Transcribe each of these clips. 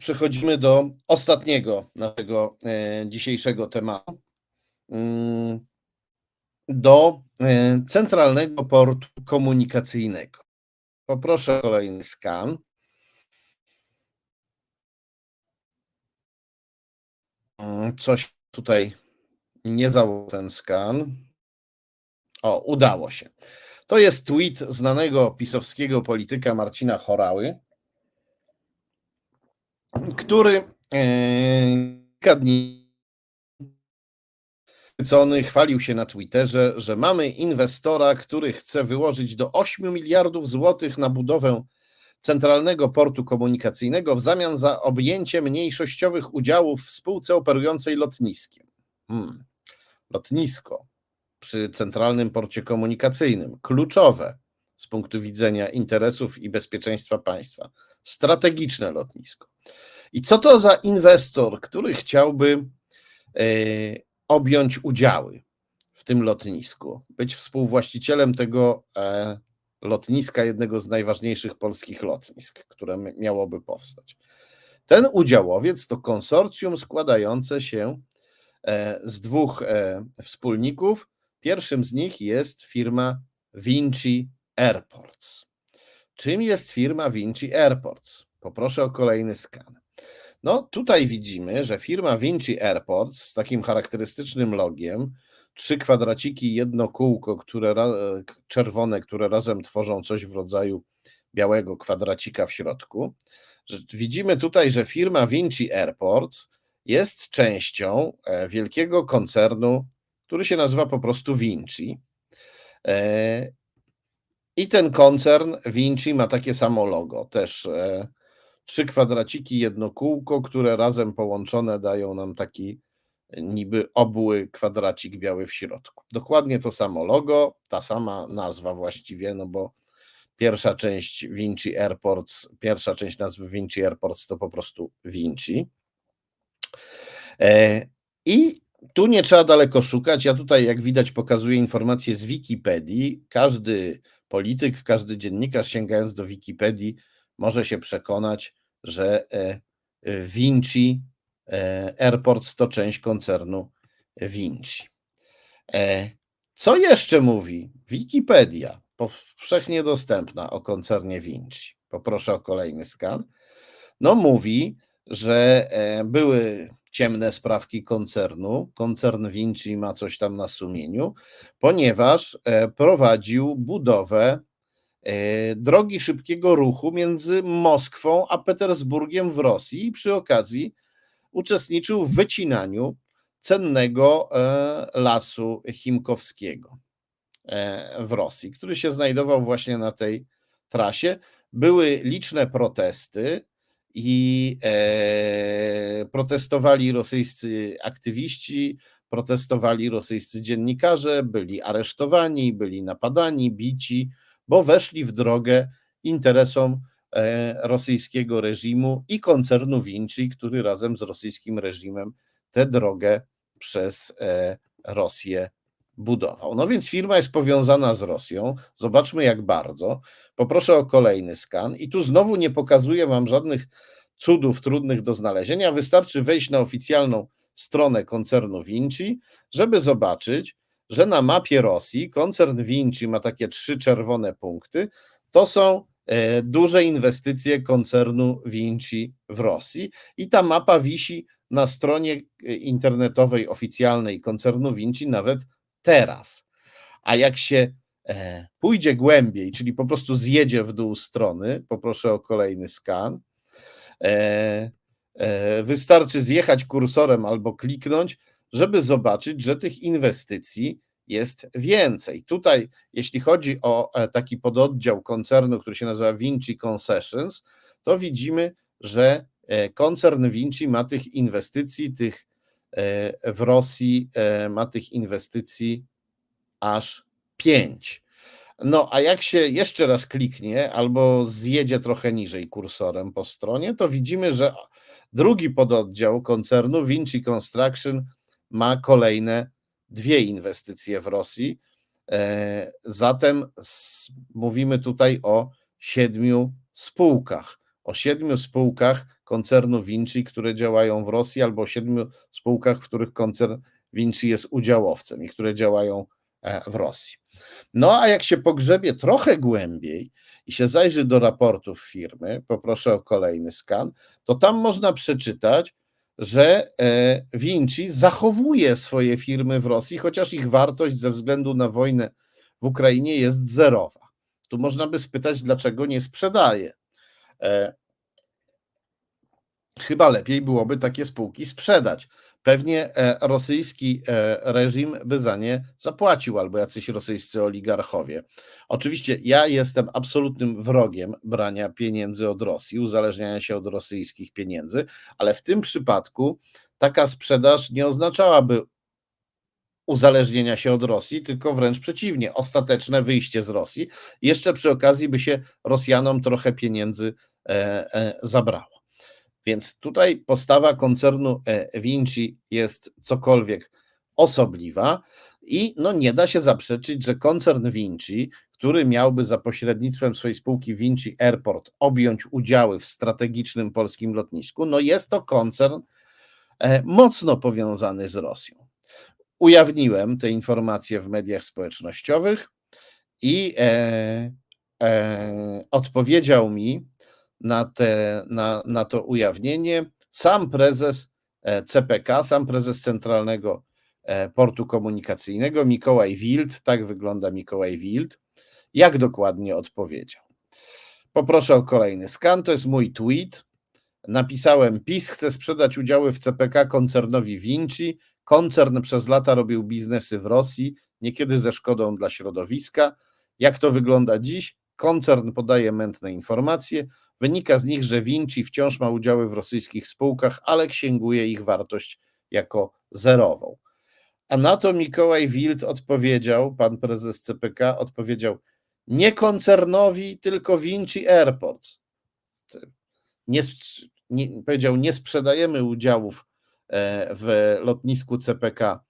przechodzimy do ostatniego naszego e, dzisiejszego tematu. Mm, Do e, centralnego portu komunikacyjnego. Poproszę kolejny skan. Mm, Coś tutaj nie założył ten skan. O, udało się. To jest tweet znanego pisowskiego polityka Marcina Chorały, który e, kilka dni Cony chwalił się na Twitterze, że mamy inwestora, który chce wyłożyć do 8 miliardów złotych na budowę centralnego portu komunikacyjnego w zamian za objęcie mniejszościowych udziałów w spółce operującej lotniskiem. Hmm. Lotnisko przy centralnym porcie komunikacyjnym kluczowe z punktu widzenia interesów i bezpieczeństwa państwa. Strategiczne lotnisko. I co to za inwestor, który chciałby e, objąć udziały w tym lotnisku, być współwłaścicielem tego e, lotniska, jednego z najważniejszych polskich lotnisk, które miałoby powstać. Ten udziałowiec to konsorcjum składające się e, z dwóch wspólników. Pierwszym z nich jest firma Vinci Airports. Czym jest firma Vinci Airports? Poproszę o kolejny skan. No tutaj widzimy, że firma Vinci Airports z takim charakterystycznym logiem, trzy kwadraciki jedno kółko, które e, czerwone, które razem tworzą coś w rodzaju białego kwadracika w środku. Widzimy tutaj, że firma Vinci Airports jest częścią e, wielkiego koncernu, który się nazywa po prostu Vinci. E, I ten koncern Vinci ma takie samo logo, też trzy kwadraciki, jedno kółko, które razem połączone dają nam taki niby obły kwadracik biały w środku. Dokładnie to samo logo, ta sama nazwa właściwie, no bo pierwsza część Vinci Airports, pierwsza część nazwy Vinci Airports to po prostu Vinci. E, I tu nie trzeba daleko szukać. Ja tutaj, jak widać, pokazuję informacje z Wikipedii. Każdy polityk, każdy dziennikarz, sięgając do Wikipedii, może się przekonać, że e, e, Vinci e, Airports to część koncernu Vinci. E, Co jeszcze mówi Wikipedia, powszechnie dostępna o koncernie Vinci? Poproszę o kolejny skan. No, mówi, że były ciemne sprawki koncernu. Koncern Vinci ma coś tam na sumieniu, ponieważ prowadził budowę drogi szybkiego ruchu między Moskwą a Petersburgiem w Rosji i przy okazji uczestniczył w wycinaniu cennego e, lasu chimkowskiego e, w Rosji, który się znajdował właśnie na tej trasie. Były liczne protesty i e, protestowali rosyjscy aktywiści, protestowali rosyjscy dziennikarze, byli aresztowani, byli napadani, bici, bo weszli w drogę interesom e, rosyjskiego reżimu i koncernu Vinci, który razem z rosyjskim reżimem tę drogę przez e, Rosję budował. No więc firma jest powiązana z Rosją. Zobaczmy jak bardzo. Poproszę o kolejny skan. I tu znowu nie pokazuję Wam żadnych cudów trudnych do znalezienia. Wystarczy wejść na oficjalną stronę koncernu Vinci, żeby zobaczyć, że na mapie Rosji koncern Vinci ma takie trzy czerwone punkty. To są e, duże inwestycje koncernu Vinci w Rosji i ta mapa wisi na stronie e, internetowej oficjalnej koncernu Vinci nawet teraz. A jak się e, pójdzie głębiej, czyli po prostu zjedzie w dół strony, poproszę o kolejny skan. Wystarczy zjechać kursorem albo kliknąć, żeby zobaczyć, że tych inwestycji jest więcej. Tutaj, jeśli chodzi o e, taki pododdział koncernu, który się nazywa Vinci Concessions, to widzimy, że e, koncern Vinci ma tych inwestycji, tych e, w Rosji ma tych inwestycji aż pięć. No, a jak się jeszcze raz kliknie albo zjedzie trochę niżej kursorem po stronie, to widzimy, że drugi pododdział koncernu Vinci Construction ma kolejne dwie inwestycje w Rosji. E, Zatem mówimy tutaj o siedmiu spółkach, o siedmiu spółkach koncernu Vinci, które działają w Rosji, albo o siedmiu spółkach, w których koncern Vinci jest udziałowcem i które działają e, w Rosji. No a jak się pogrzebie trochę głębiej i się zajrzy do raportów firmy, poproszę o kolejny skan, to tam można przeczytać, że e, Vinci zachowuje swoje firmy w Rosji, chociaż ich wartość ze względu na wojnę w Ukrainie jest zerowa. Tu można by spytać, dlaczego nie sprzedaje. E, chyba lepiej byłoby takie spółki sprzedać. Pewnie e, rosyjski reżim by za nie zapłacił, albo jacyś rosyjscy oligarchowie. Oczywiście ja jestem absolutnym wrogiem brania pieniędzy od Rosji, uzależniania się od rosyjskich pieniędzy, ale w tym przypadku taka sprzedaż nie oznaczałaby uzależnienia się od Rosji, tylko wręcz przeciwnie, ostateczne wyjście z Rosji. Jeszcze przy okazji by się Rosjanom trochę pieniędzy e, e, zabrało. Więc tutaj postawa koncernu e, Vinci jest cokolwiek osobliwa i no nie da się zaprzeczyć, że koncern Vinci, który miałby za pośrednictwem swojej spółki Vinci Airport objąć udziały w strategicznym polskim lotnisku, no jest to koncern mocno powiązany z Rosją. Ujawniłem te informacje w mediach społecznościowych i e, e, odpowiedział mi na, te, na, na to ujawnienie sam prezes e, CPK, sam prezes Centralnego e, Portu Komunikacyjnego, Mikołaj Wild, tak wygląda Mikołaj Wild, jak dokładnie odpowiedział. Poproszę o kolejny skan, to jest mój tweet. Napisałem, PiS chce sprzedać udziały w CPK koncernowi Vinci, Koncern przez lata robił biznesy w Rosji, niekiedy ze szkodą dla środowiska. Jak to wygląda dziś? Koncern podaje mętne informacje. Wynika z nich, że Vinci wciąż ma udziały w rosyjskich spółkach, ale księguje ich wartość jako zerową. A na to Mikołaj Wild odpowiedział, pan prezes CPK odpowiedział, nie koncernowi, tylko Vinci Airports. Nie, nie, powiedział, nie sprzedajemy udziałów E, w lotnisku CPK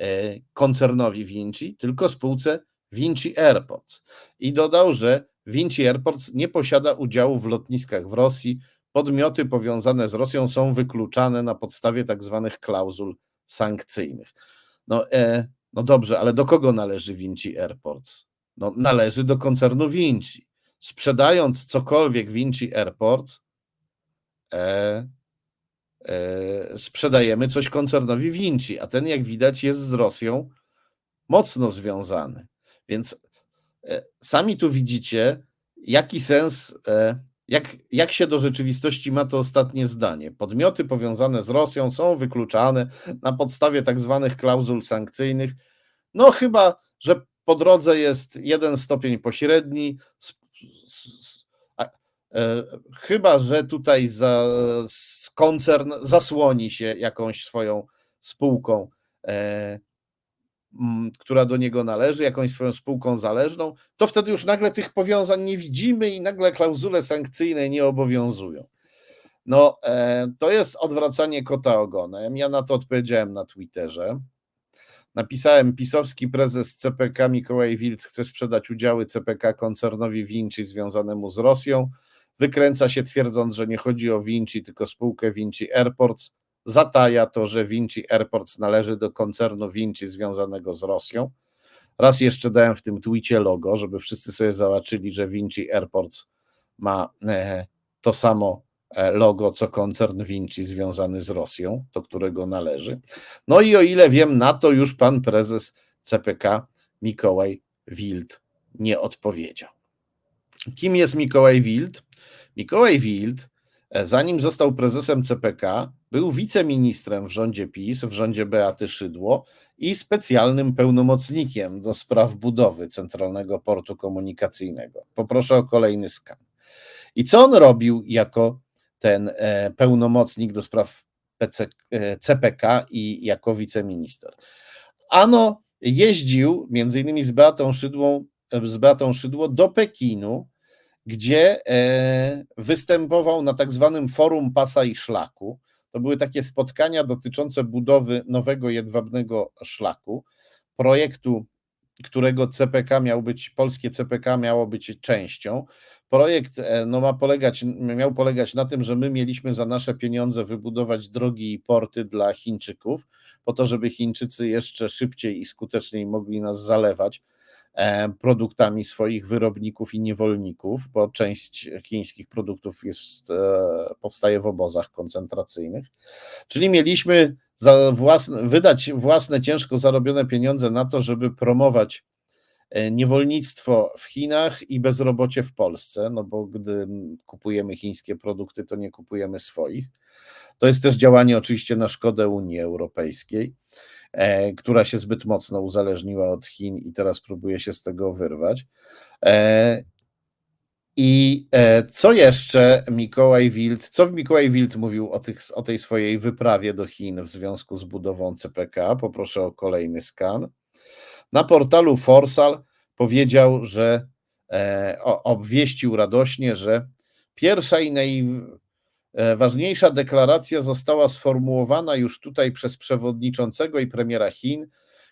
e, koncernowi Vinci, tylko spółce Vinci Airports. I dodał, że Vinci Airports nie posiada udziału w lotniskach w Rosji. Podmioty powiązane z Rosją są wykluczane na podstawie tak zwanych klauzul sankcyjnych. No, e, no dobrze, ale do kogo należy Vinci Airports? No, należy do koncernu Vinci. Sprzedając cokolwiek Vinci Airports, e, E, sprzedajemy coś koncernowi Vinci, a ten, jak widać, jest z Rosją mocno związany. Więc e, sami tu widzicie, jaki sens, e, jak, jak się do rzeczywistości ma to ostatnie zdanie. Podmioty powiązane z Rosją są wykluczane na podstawie tak zwanych klauzul sankcyjnych. No, chyba, że po drodze jest jeden stopień pośredni, E, chyba, że tutaj za, koncern zasłoni się jakąś swoją spółką, która do niego należy, jakąś swoją spółką zależną, to wtedy już nagle tych powiązań nie widzimy i nagle klauzule sankcyjne nie obowiązują. No, e, to jest odwracanie kota ogonem. Ja na to odpowiedziałem na Twitterze. Napisałem, pisowski prezes CPK Mikołaj Wild chce sprzedać udziały CPK koncernowi Vinci związanemu z Rosją wykręca się twierdząc, że nie chodzi o Vinci, tylko spółkę Vinci Airports, zataja to, że Vinci Airports należy do koncernu Vinci związanego z Rosją. Raz jeszcze dałem w tym twicie logo, żeby wszyscy sobie zobaczyli, że Vinci Airports ma e, to samo e, logo, co koncern Vinci związany z Rosją, do którego należy. No i o ile wiem, na to już pan prezes CPK Mikołaj Wild nie odpowiedział. Kim jest Mikołaj Wild? Mikołaj Wild, zanim został prezesem CPK, był wiceministrem w rządzie PiS, w rządzie Beaty Szydło i specjalnym pełnomocnikiem do spraw budowy Centralnego Portu Komunikacyjnego. Poproszę o kolejny skan. I co on robił jako ten e, pełnomocnik do spraw PC, e, CPK i jako wiceminister? Ano jeździł między innymi z Beatą Szydłą, z Beatą Szydło do Pekinu gdzie e, występował na tak zwanym forum pasa i szlaku. To były takie spotkania dotyczące budowy nowego jedwabnego szlaku, projektu, którego CPK miał być, polskie CPK miało być częścią. projekt e, no, ma polegać, miał polegać na tym, że my mieliśmy za nasze pieniądze wybudować drogi i porty dla Chińczyków, po to, żeby Chińczycy jeszcze szybciej i skuteczniej mogli nas zalewać produktami swoich wyrobników i niewolników, bo część chińskich produktów jest, powstaje w obozach koncentracyjnych. Czyli mieliśmy własne, wydać własne ciężko zarobione pieniądze na to, żeby promować e, niewolnictwo w Chinach i bezrobocie w Polsce, no bo gdy kupujemy chińskie produkty, to nie kupujemy swoich. To jest też działanie oczywiście na szkodę Unii Europejskiej, e, która się zbyt mocno uzależniła od Chin i teraz próbuje się z tego wyrwać. E, i e, co jeszcze Mikołaj Wild, co Mikołaj Wild mówił o, tych, o tej swojej wyprawie do Chin w związku z budową CPK? Poproszę o kolejny skan. Na portalu Forsal powiedział, że e, obwieścił radośnie, że pierwsza i najważniejsza deklaracja została sformułowana już tutaj przez przewodniczącego i premiera Chin,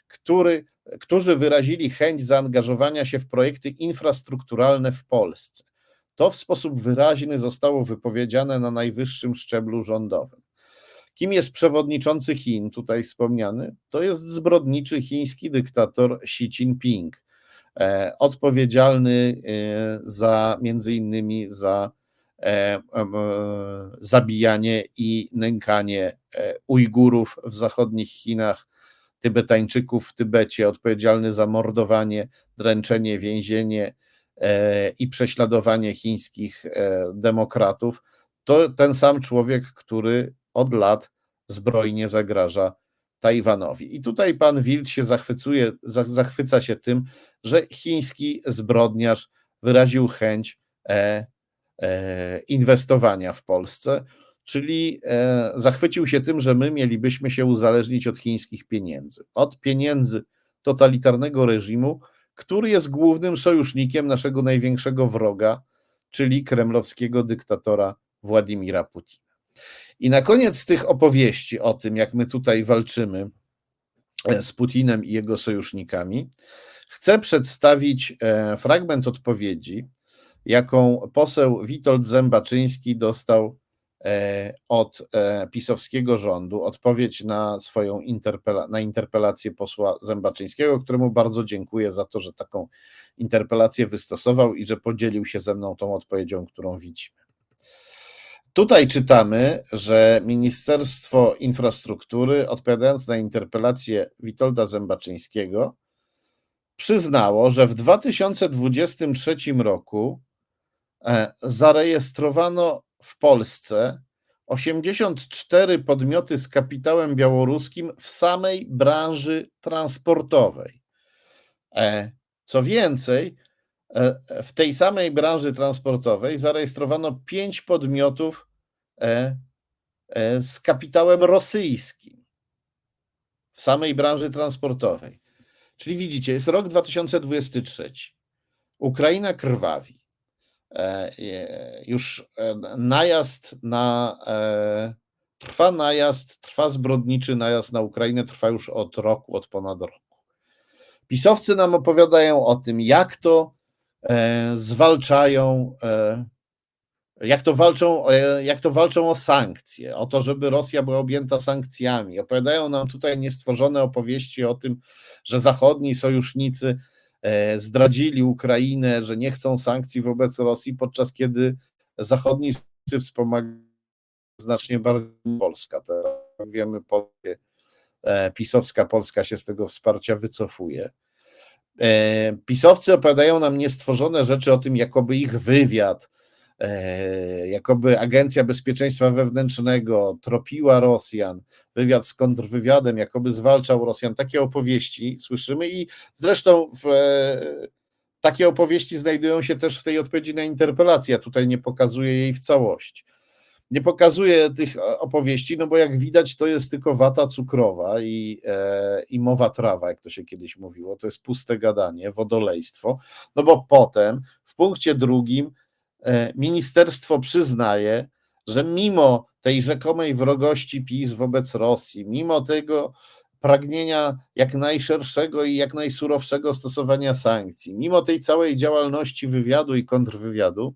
który, którzy wyrazili chęć zaangażowania się w projekty infrastrukturalne w Polsce. To w sposób wyraźny zostało wypowiedziane na najwyższym szczeblu rządowym. Kim jest przewodniczący Chin, tutaj wspomniany? To jest zbrodniczy chiński dyktator Xi Jinping, e, odpowiedzialny e, za między innymi za e, zabijanie i nękanie Ujgurów w zachodnich Chinach, Tybetańczyków w Tybecie, odpowiedzialny za mordowanie, dręczenie, więzienie E, i prześladowanie chińskich e, demokratów, to ten sam człowiek, który od lat zbrojnie zagraża Tajwanowi. I tutaj pan Wild się zachwycuje, zachwyca się tym, że chiński zbrodniarz wyraził chęć e, inwestowania w Polsce, czyli zachwycił się tym, że my mielibyśmy się uzależnić od chińskich pieniędzy, od pieniędzy totalitarnego reżimu, który jest głównym sojusznikiem naszego największego wroga, czyli kremlowskiego dyktatora Władimira Putina. I na koniec tych opowieści o tym, jak my tutaj walczymy e, z Putinem i jego sojusznikami, chcę przedstawić e, fragment odpowiedzi, jaką poseł Witold Zębaczyński dostał E, od e, pisowskiego rządu odpowiedź na swoją interpela na interpelację posła Zębaczyńskiego, któremu bardzo dziękuję za to, że taką interpelację wystosował i że podzielił się ze mną tą odpowiedzią, którą widzimy. Tutaj czytamy, że Ministerstwo Infrastruktury, odpowiadając na interpelację Witolda Zębaczyńskiego, przyznało, że w 2023 roku zarejestrowano w Polsce 84 podmioty z kapitałem białoruskim w samej branży transportowej. E, co więcej, e, w tej samej branży transportowej zarejestrowano 5 podmiotów e, z kapitałem rosyjskim w samej branży transportowej. Czyli widzicie, jest rok 2023. Ukraina krwawi. E, już e, najazd na e, trwa najazd, trwa zbrodniczy najazd na Ukrainę, trwa już od roku, od ponad roku. Pisowcy nam opowiadają o tym, jak to zwalczają, jak to walczą, jak to walczą o sankcje, o to, żeby Rosja była objęta sankcjami. Opowiadają nam tutaj niestworzone opowieści o tym, że zachodni sojusznicy E, zdradzili Ukrainę, że nie chcą sankcji wobec Rosji, podczas kiedy zachodni wspomagają znacznie bardziej Polska. Teraz wiemy, Polskie, e, pisowska Polska się z tego wsparcia wycofuje. E, pisowcy opowiadają nam niestworzone rzeczy o tym, jakoby ich wywiad, jakoby Agencja Bezpieczeństwa Wewnętrznego tropiła Rosjan, wywiad z kontrwywiadem, jakoby zwalczał Rosjan. Takie opowieści słyszymy i zresztą w, e, takie opowieści znajdują się też w tej odpowiedzi na interpelację. Ja tutaj nie pokazuję jej w całości. Nie pokazuję tych opowieści, no bo jak widać, to jest tylko wata cukrowa i, e, i mowa trawa, jak to się kiedyś mówiło. To jest puste gadanie, wodolejstwo. No bo potem w punkcie drugim e, ministerstwo przyznaje, że mimo tej rzekomej wrogości PiS wobec Rosji, mimo tego pragnienia jak najszerszego i jak najsurowszego stosowania sankcji, mimo tej całej działalności wywiadu i kontrwywiadu,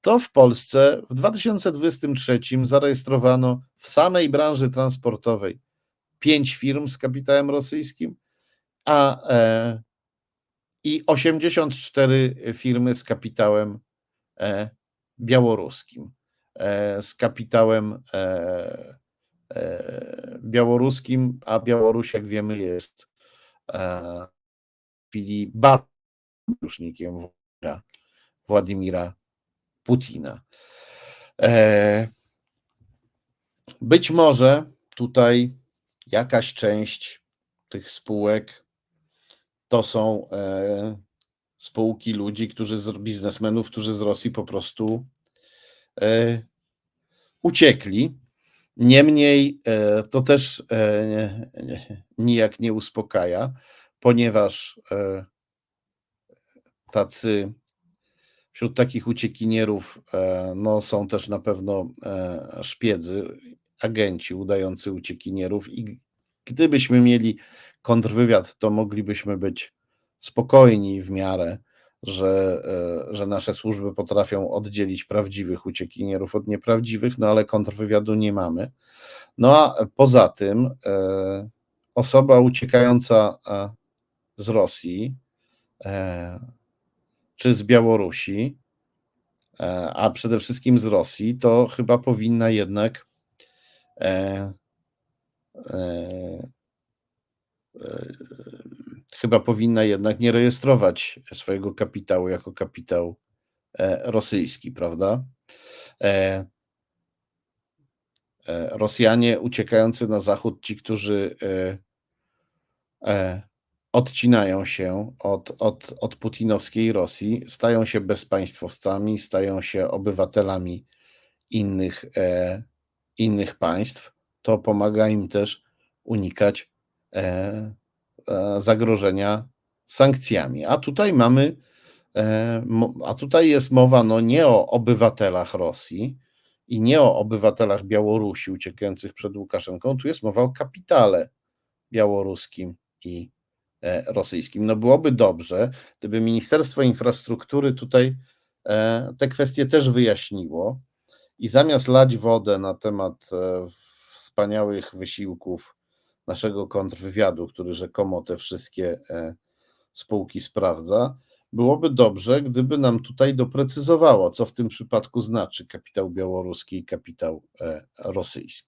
to w Polsce w 2023 zarejestrowano w samej branży transportowej pięć firm z kapitałem rosyjskim, a e, i 84 firmy z kapitałem e, białoruskim. E, z kapitałem e, e, białoruskim, a Białoruś, jak wiemy, jest e, w chwili sojusznikiem Władimira, Putina. E, być może tutaj jakaś część tych spółek to są e, spółki ludzi, którzy z biznesmenów, którzy z Rosji po prostu e, uciekli. Niemniej e, to też e, nie- nijak nie uspokaja, ponieważ e, tacy wśród takich uciekinierów e, no, są też na pewno e, szpiedzy, agenci udający uciekinierów i gdybyśmy mieli kontrwywiad, to moglibyśmy być spokojni w miarę, że, e, że nasze służby potrafią oddzielić prawdziwych uciekinierów od nieprawdziwych, no ale kontrwywiadu nie mamy. No a poza tym e, osoba uciekająca e, z Rosji czy z Białorusi, a przede wszystkim z Rosji, to chyba powinna jednak chyba powinna jednak nie rejestrować swojego kapitału jako kapitał e, rosyjski, prawda? E, e, Rosjanie uciekający na zachód, ci, którzy odcinają się od, od, od putinowskiej Rosji, stają się bezpaństwowcami, stają się obywatelami innych, innych państw, to pomaga im też unikać zagrożenia sankcjami. A tutaj mamy, e, a tutaj jest mowa no nie o obywatelach Rosji i nie o obywatelach Białorusi uciekających przed Łukaszenką, tu jest mowa o kapitale białoruskim i e, rosyjskim. No byłoby dobrze, gdyby Ministerstwo Infrastruktury tutaj e, te kwestie też wyjaśniło i zamiast lać wodę na temat e, wspaniałych wysiłków naszego kontrwywiadu, który rzekomo te wszystkie e, spółki sprawdza, byłoby dobrze, gdyby nam tutaj doprecyzowało, co w tym przypadku znaczy kapitał białoruski i kapitał e, rosyjski.